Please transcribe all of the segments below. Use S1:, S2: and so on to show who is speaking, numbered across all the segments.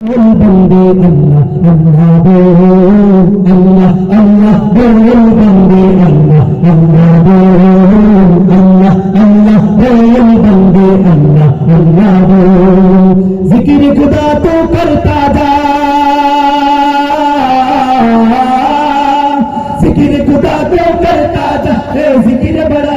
S1: বন্দে আল্লাহ আল্লাহ বো আল্লাহ জিকির খুদা তো করতা জিকির খুদা তো করতা জিকির বড়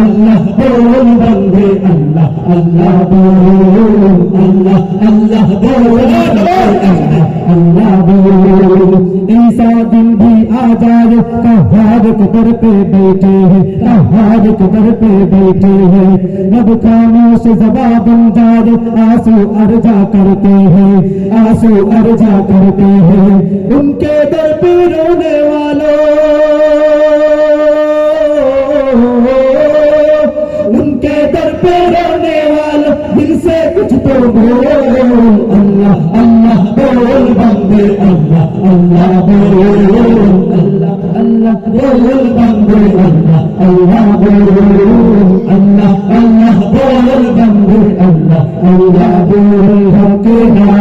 S1: अल्लाह അല്ല പോലും ബന്ധേ അല്ല അല്ല പോലും അല്ല അല്ല പോലും അല്ല പോലും ईसा दिन भी आज़ाद कहाद कबर पे बैठे हैं कहाद कबर पे बैठे हैं नब खामोश जवाब जाए आँसू अर्जा करते हैं आँसू अर्जा करते हैं उनके दर पे रोने वालों पे रोने वालों दिल से कुछ तो बोल अल्लाह अल्लाह बोल बंदे अल्लाह अल्लाह बोल अल्लाह अल्लाह बोल बंदे अल्लाह अल्लाह बोल अल्लाह अल्लाह बोल बंदे अल्लाह अल्लाह बोल हक ला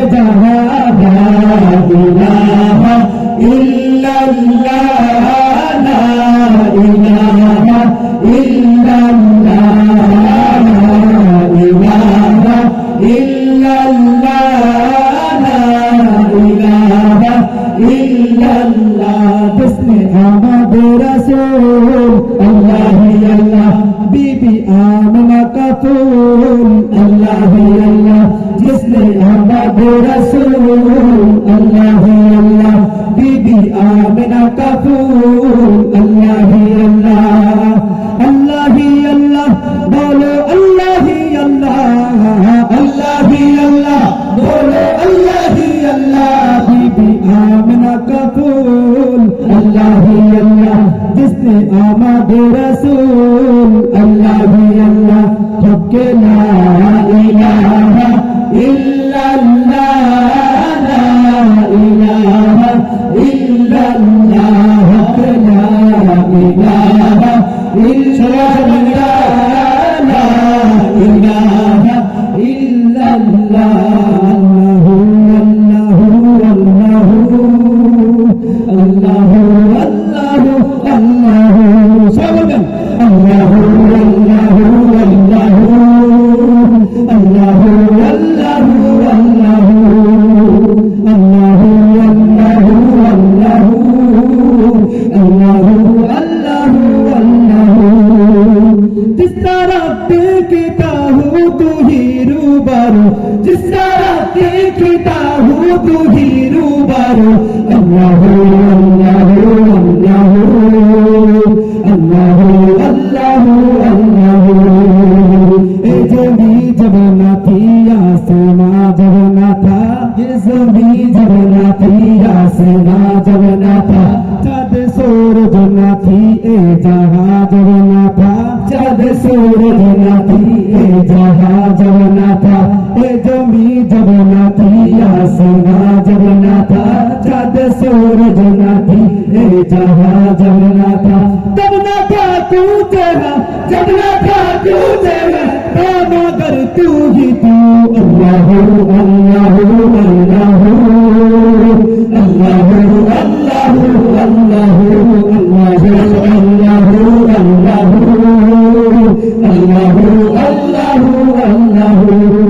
S1: لا إله إلا الله রাসূল আল্লাহ আল্লাহ বিবি আমনা কাতুল আল্লাহ আল্লাহ জিসনে আবাদ রাসূল আল্লাহ আল্লাহ বিবি আমনা কাতুল আল্লাহ برسول الله بالله حق لا إله إلا الله لا إله إلا الله পিতাহু তুহিরু বারু। আল্লাহু আল্লাহু আল্লাহু। আল্লাহু আল্লাহু আল্লাহু। এ জমি জবনাতি আসনা जमी जब थी आसमां जब था चाद सूरज ना थी ए जहा जब था तब ना था तू तेरा जब ना था तू तेरा था तू ही तू अल्लाह अल्लाह अल्लाह अल्लाह अल्लाह अल्लाह अल्लाह अल्लाह अल्लाह अल्लाह अल्लाह अल्लाह